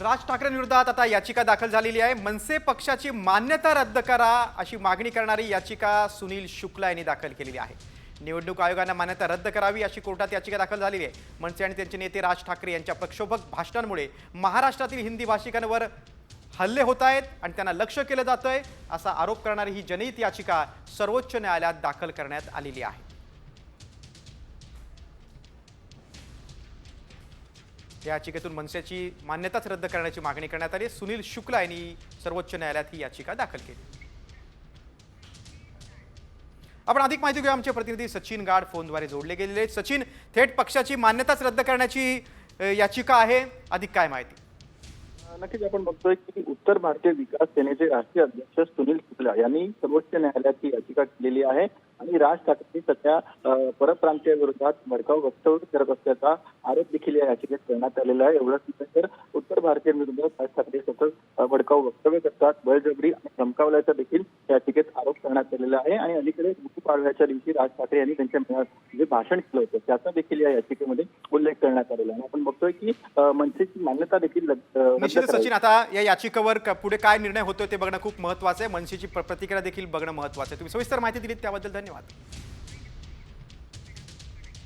राज ठाकरेंविरोधात आता याचिका दाखल झालेली आहे. मनसे पक्षाची मान्यता रद्द करा अशी मागणी करणारी याचिका सुनील शुक्ला यांनी दाखल केलेली आहे. निवडणूक आयोगानं मान्यता रद्द करावी अशी कोर्टात याचिका दाखल झालेली आहे. मनसे आणि त्यांचे नेते राज ठाकरे यांच्या प्रक्षोभक भाषणांमुळे महाराष्ट्रातील हिंदी भाषिकांवर हल्ले होत आहेत आणि त्यांना लक्ष केलं जातंय असा आरोप करणारी ही जनहित याचिका सर्वोच्च न्यायालयात दाखल करण्यात आलेली आहे. या याचिकेतून मनसेची मान्यताच रद्द करण्याची मागणी करण्यात आली. सुनील शुक्ला यांनी सर्वोच्च न्यायालयात ही याचिका दाखल केली. आपण अधिक माहिती घेऊया. आमचे प्रतिनिधी सचिन गाड फोनद्वारे जोडले गेलेले सचिन थेट पक्षाची मान्यताच रद्द करण्याची याचिका आहे. अधिक काय माहिती? नक्कीच आपण बघतोय की उत्तर भारतीय विकास सेनेचे राष्ट्रीय अध्यक्ष सुनील शुक्ला यांनी सर्वोच्च न्यायालयात ही याचिका केलेली आहे आणि राज ठाकरे सध्या अ, परप्रांतीय विरोधात भडकाव वक्तव्य करत असल्याचा आरोप देखील या याचिकेत करण्यात आलेला आहे. एवढंच नाही तर उत्तर भारतीयांविरोधात राज ठाकरे सतत भडकाऊ वक्तव्य करतात. बळजबरी आणि धमकावल्याचा देखील या याचिकेत आरोप करण्यात आलेला आहे. आणि अलीकडे गुढीपाडव्याच्या दिवशी राज ठाकरे यांनी त्यांच्या जे भाषण केलं होतं त्याचा देखील या याचिकेमध्ये उल्लेख करण्यात आलेला आहे. आपण बघतोय की मनसेची मान्यता देखील. सचिन आता या याचिकेवर पुढे काय निर्णय होतोय ते बघणं खूप महत्वाचं आहे. मनसेची प्र- प्रतिक्रिया देखील बघणं महत्वाचं आहे. तुम्ही सविस्तर माहिती दिलीत त्याबद्दल धन्यवाद.